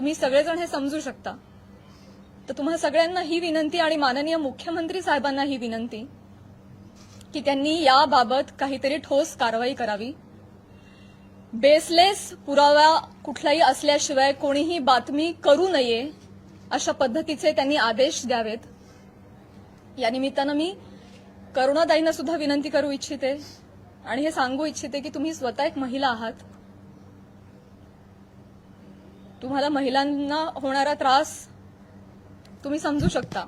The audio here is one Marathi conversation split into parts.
तुम्ही सगळेजण हे समजू शकता. तर तुम्हा सगळ्यांना ही विनंती आणि माननीय मुख्यमंत्री साहेबांना ही विनंती की त्यांनी याबाबत काहीतरी ठोस कारवाई करावी. बेसलेस पुरावा कुठलाही असल्याशिवाय कोणीही बातमी करू नये अशा पद्धतीचे त्यांनी आदेश द्यावेत. या निमित्तानं मी करुणाताईंना सुद्धा विनंती करू इच्छिते आणि हे सांगू इच्छिते की तुम्ही स्वतः एक महिला आहात. तुम्हाला महिलांना होणारा त्रास तुम्ही समजू शकता.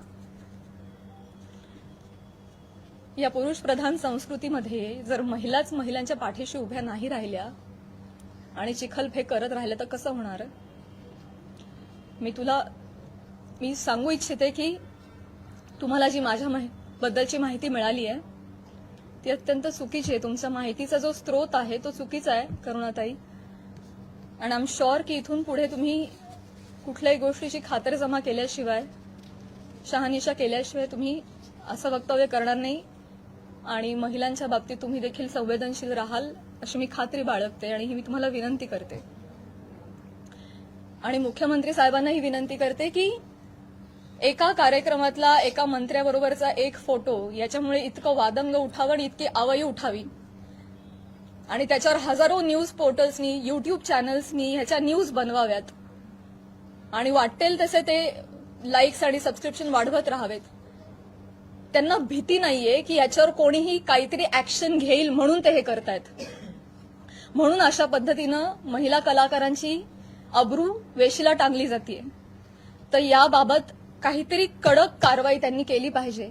या पुरुष प्रधान संस्कृतीमध्ये जर महिलाच महिलांच्या पाठीशी उभ्या नाही राहिल्या आणि चिखलफेक करत राहिल्या तर कसं होणार? मी तुला मी सांगू इच्छिते की तुम्हाला जी माझ्या माहि- बद्दलची माहिती मिळाली आहे ती अत्यंत चुकीची आहे. तुमच्या माहितीचा जो स्रोत आहे तो चुकीचा आहे करुणाताई. आणि आम शॉर शुअर की इथून पुढे तुम्ही कुठल्याही गोष्टीची खातरजमा केल्याशिवाय शहानिशा केल्याशिवाय तुम्ही असं वक्तव्य करणार नाही. आणि महिलांच्या बाबतीत तुम्ही देखील संवेदनशील राहाल अशी मी खात्री बाळगते आणि ही मी तुम्हाला विनंती करते. आणि मुख्यमंत्री साहेबांना ही विनंती करते की एका कार्यक्रमातला एका मंत्र्याबरोबरचा एक फोटो याच्यामुळे इतकं वादंग उठावं आणि इतकी आवई उठावी. आणि त्याच्यावर हजारो न्यूज पोर्टल्सनी युट्यूब चॅनल्सनी ह्याच्या न्यूज बनवाव्यात. आणि वाटेल तसे ते लाईक्स आणि सबस्क्रिप्शन वाढवत राहावेत. त्यांना भीती नाहीये की याच्यावर कोणीही काहीतरी ऍक्शन घेईल म्हणून ते हे करतायत. म्हणून अशा पद्धतीनं महिला कलाकारांची अब्रू वेशीला टांगली जाते तर याबाबत काहीतरी कडक कारवाई त्यांनी केली पाहिजे.